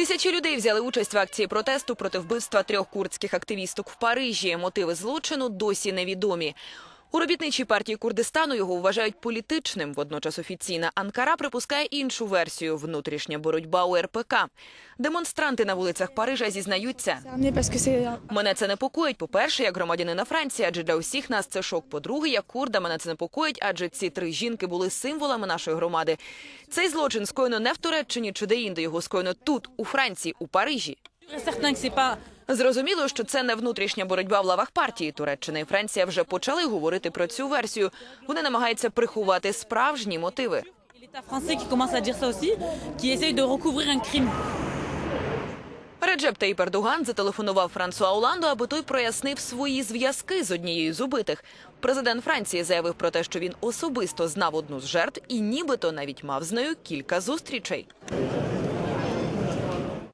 Тисячі людей взяли участь в акції протесту проти вбивства трьох курдських активісток в Парижі. Мотиви злочину досі невідомі. У робітничій партії Курдистану його вважають політичним. Водночас офіційна Анкара припускає іншу версію – внутрішня боротьба у РПК. Демонстранти на вулицях Парижа зізнаються. Мене це непокоїть. По-перше, як громадянина Франції, адже для усіх нас це шок. По-друге, як курда, мене це непокоїть, адже ці три жінки були символами нашої громади. Цей злочин скоєно не в Туреччині чи де-інде, його скоєно тут, у Франції, у Парижі. Зрозуміло, що це не внутрішня боротьба в лавах партії. Туреччина і Франція вже почали говорити про цю версію. Вони намагаються приховати справжні мотиви. Реджеп Таїп Ердоган зателефонував Франсуа Оланду, аби той прояснив свої зв'язки з однією з убитих. Президент Франції заявив про те, що він особисто знав одну з жертв і нібито навіть мав з нею кілька зустрічей.